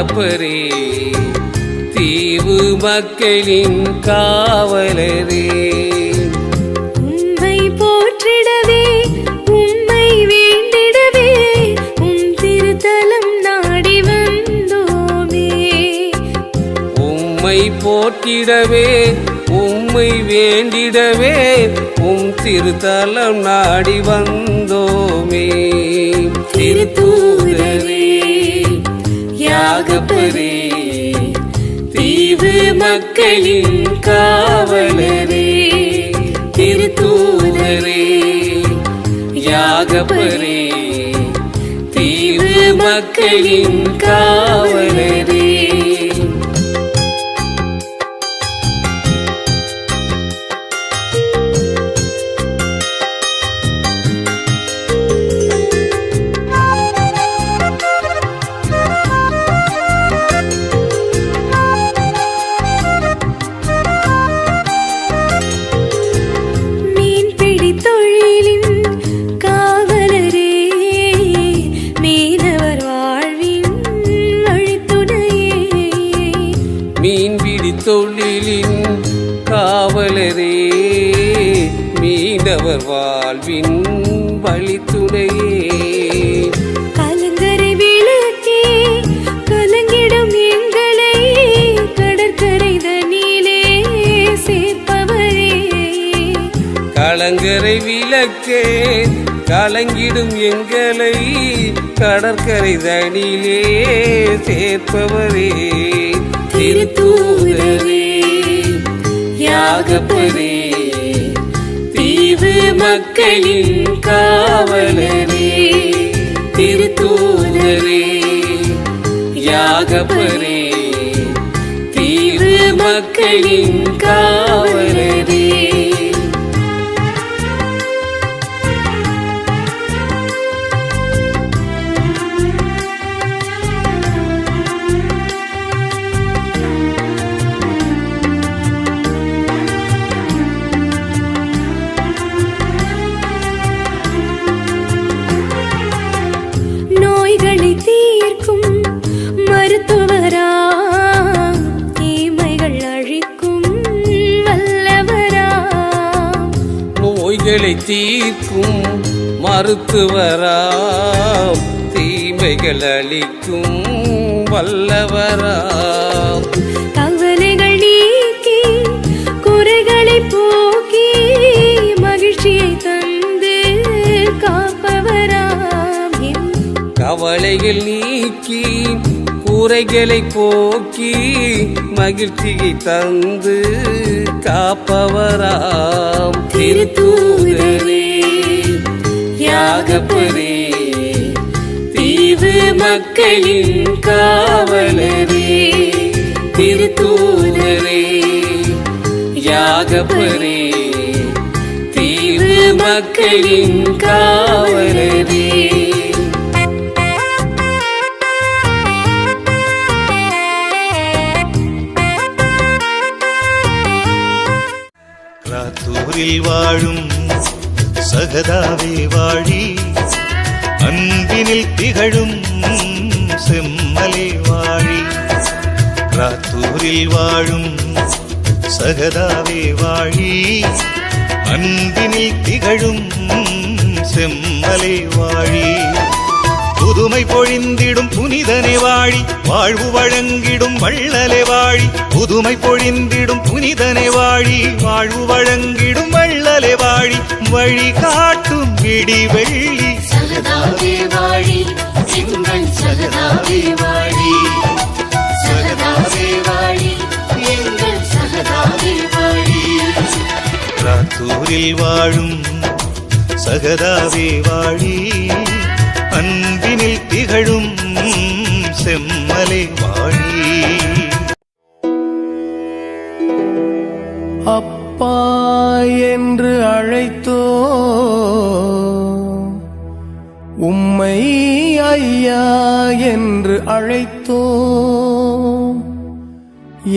யாகப்பரே தீவு மக்களின் காவலரே. உம்மை போற்றிடவே உம்மை வேண்டிடவே உம் திருத்தலம் நாடி வந்தோமே. உம்மை போற்றிடவே உம்மை வேண்டிடவே உம் திருத்தலம் நாடி வந்தோமே. திருத்தூதரே யாகப்பரே தீவு மக்களின் காவலரே திருத்தூதரே. யாகப்பரே தீவு மக்களின் காவலரே. தொழிலின் காவலரே மீனவர் வாழ்வின் வழித்துணையே. கலங்கரை விளக்கே கலங்கிடும் எங்களை கடற்கரை தண்ணீலே சேர்ப்பவரே. கலங்கரை விளக்கே கலங்கிடும் எங்களை கடற்கரை தனிலே சேர்ப்பவரே. திருத்தூதரே. தியாகப்பரே தீவு மக்களின் காவலரே. திருத்தூதரே யாகப்பரே தீவு மக்களின் காவலரே. நோய்களை தீர்க்கும் மருத்துவராம். தீமைகள் அளிக்கும் வல்லவராம். கவலைகள் நீக்கி குறைகளை போக்கி மகிழ்ச்சியை தந்து காப்பவராம். கவலைகள் நீக்கி கூரைகளை போக்கி மகிழ்ச்சியை தந்து காப்பவராம். திருத்தூதரே யாகப்பரே தீவு மக்களின் காவலரே. திருத்தூதரே யாகப்பரே தீவு மக்களின் காவலரே. ராத்தூரில் வாழும் சகதாவே வாழி அன்பினில் திகழும் செம்மலே வாழி. ராத்தூரில் வாழும் சகதாவே வாழி. அன்பினில் திகழும் செம்மலை வாழி. புதுமை பொழிந்திடும் புனிதனே வாழி வாழ்வு வழங்கிடும் வள்ளலே வாழி. புதுமை பொழிந்திடும் புனிதனே வாழி வாழ்வு வழங்கிடும் வள்ளலே வாழி. வழி காட்டும் விடி வெள்ளி. சகதாவே வாழி எங்கள் சகதாவே வாழி. சகதாவே வாழி எங்கள் சகதாவே வாழி. ராத்தூரில் வாழும் சகதாவே வாழி. அன்பினில் திகழும் செம்மலை வாழி. அப்பா என்று அழைத்தோ உம்மை ஐயா என்று அழைத்தோ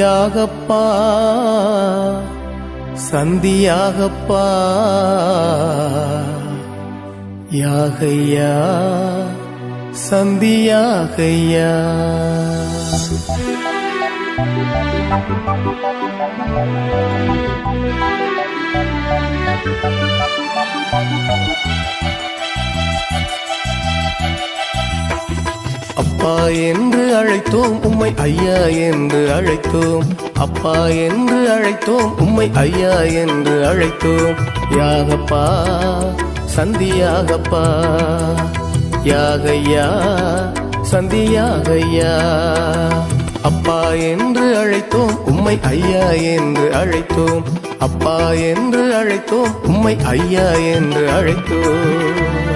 யாகப்பா சந்தியாகப்பா. யாகையா சந்தியாகையா. அப்பா என்று அழைத்தோம் உம்மை ஐயா என்று அழைத்தோம். அப்பா என்று அழைத்தோம் உம்மை ஐயா என்று அழைத்தோம். யாகப்பா சந்தியாகப்பா. யாகையா சந்தியாகையா. அப்பா என்று அழைத்தோம் உம்மை ஐயா என்று அழைத்தோம். அப்பா என்று அழைத்தோம் உம்மை ஐயா என்று அழைத்தோம்.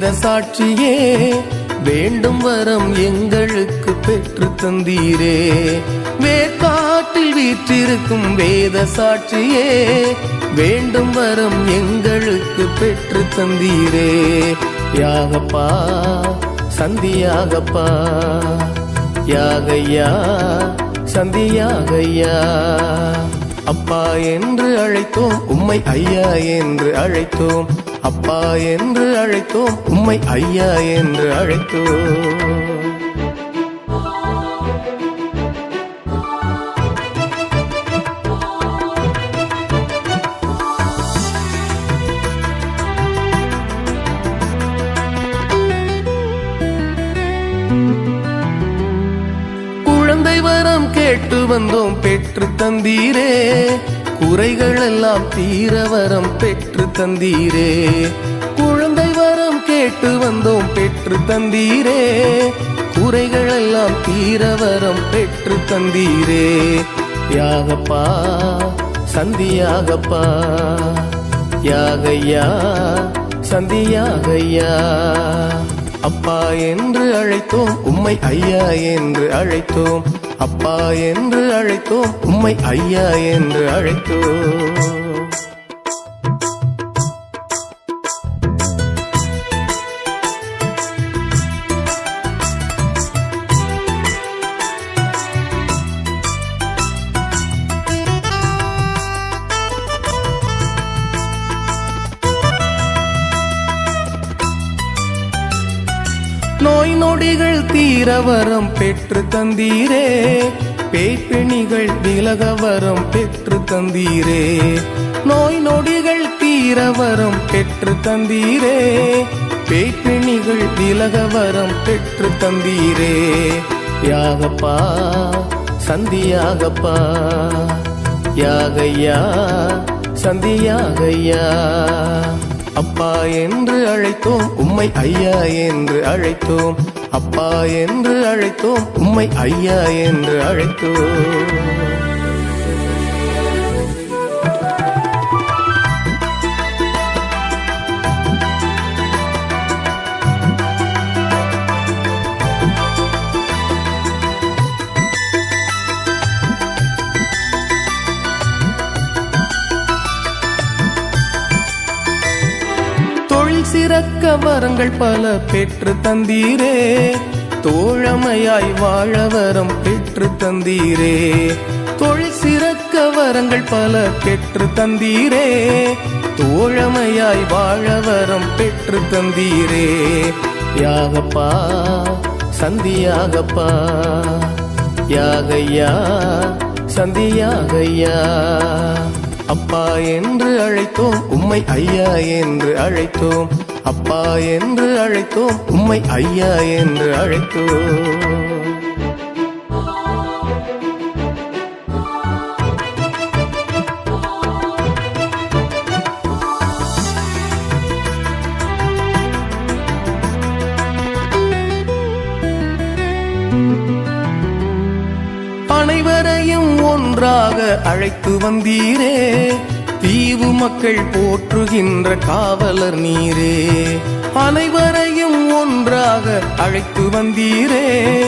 வேத சாட்சியே வேண்டும் வரம் எங்களுக்கு பெற்று தந்தீரே. வேர்க்காட்டில் வீற்றிருக்கும் வேத சாட்சியே வேண்டும் வரம் எங்களுக்கு பெற்று தந்தீரே. யாகப்பா சந்தியாகப்பா யாகையா சந்தியாகையா. அப்பா என்று அழைத்தோம் உம்மை ஐயா என்று அழைத்தோம். அப்பா என்று அழைத்தோம் உம்மை ஐயா என்று அழைத்தோம். வந்தோம் பெற்று தந்தீரே. குறைகள் எல்லாம் தீர வரம் பெற்று தந்தீரே. குழந்தை வரம் கேட்டு வந்தோம் பெற்று தந்தீரே. குறைகள் எல்லாம் தீர வரம் பெற்று தந்தீரே. யாகப்பா சந்தியாகப்பா. யாகையா சந்தியாகையா. அப்பா என்று அழைத்தோம் உம்மை ஐயா என்று அழைத்தோம். அப்பா என்று அழைத்தோம் உம்மை ஐயா என்று அழைத்தோம். நொடிகள் தீரவரம் பெற்று தந்தீரே. பேய்ப்பிணிகள் விலகவரம் பெற்று தந்தீரே. நோய் நொடிகள் தீரவரம் பெற்று தந்தீரே. பேய்ப்பிணிகள் விலகவரம் பெற்று தந்தீரே. யாகப்பா சந்தியாகப்பா யாகையா சந்தியாகையா. அப்பா என்று அழைத்தோம் உம்மை ஐயா என்று அழைத்தோம். அப்பா என்று அழைத்தோம் உம்மை ஐயா என்று அழைத்தோம். தக்க வரங்கள் பல பெற்று தந்தீரே. தோழமையாய் வாழ வரம் பெற்று தந்தீரே. தொழில் சிறக்க வரங்கள் பல பெற்று தந்தீரே. தோழமையாய் வாழ வரம் பெற்று தந்தீரே. யாகப்பா சந்தியாகப்பா. யாகையா சந்தியாகையா. அப்பா என்று அழைத்தோம் உம்மை ஐயா என்று அழைத்தோம். அப்பா என்று அழைத்தோம் உம்மை ஐயா என்று அழைத்தோம். அனைவரையும் ஒன்றாக அழைத்து வந்தீரே. தீவு மக்கள் போற்றுகின்ற காவலர் நீரே. அனைவரையும் ஒன்றாக அழைத்து வந்தீரே.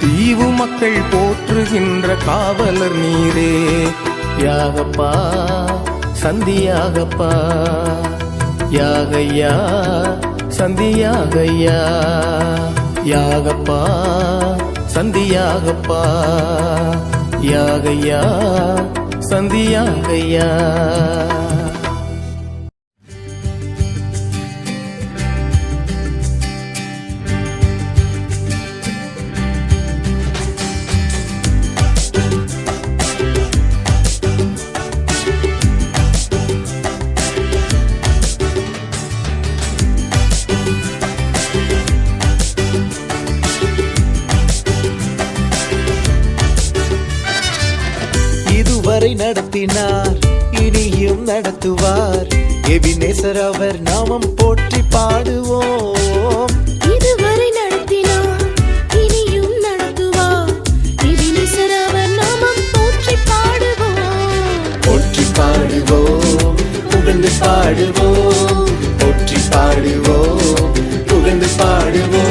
தீவு மக்கள் போற்றுகின்ற காவலர் நீரே. யாகப்பா சந்தியாகப்பா. யாகையா சந்தியாகையா. யாகப்பா சந்தியாகப்பா. யாகையா சந்தியாகையா இனியும் நடத்துவார். எபினேசர் அவர் நாமம் போற்றி பாடுவோம். இதுவரை நடத்தினார் இனியும் நடத்துவார். எபினேசர் அவர் நாமம் போற்றி பாடுவோம். போற்றி பாடுவோம் புகழ்ந்து பாடுவோம். போற்றி பாடுவோம் புகழ்ந்து பாடுவோம்.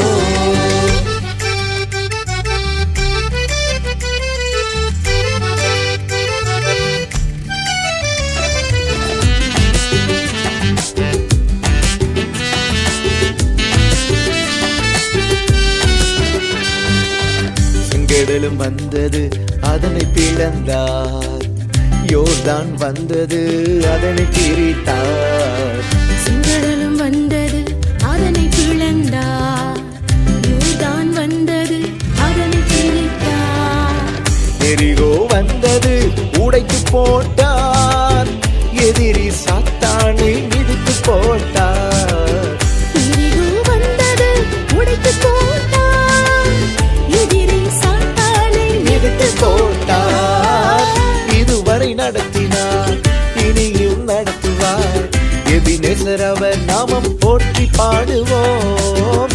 வந்தது அதனை பிளந்தார். யோர்தான் வந்தது அதனை பிரித்தார். நடத்தினார் இனியும் நடத்துவார். எபினேசர் அவர் நாமம் போற்றி பாடுவோம்.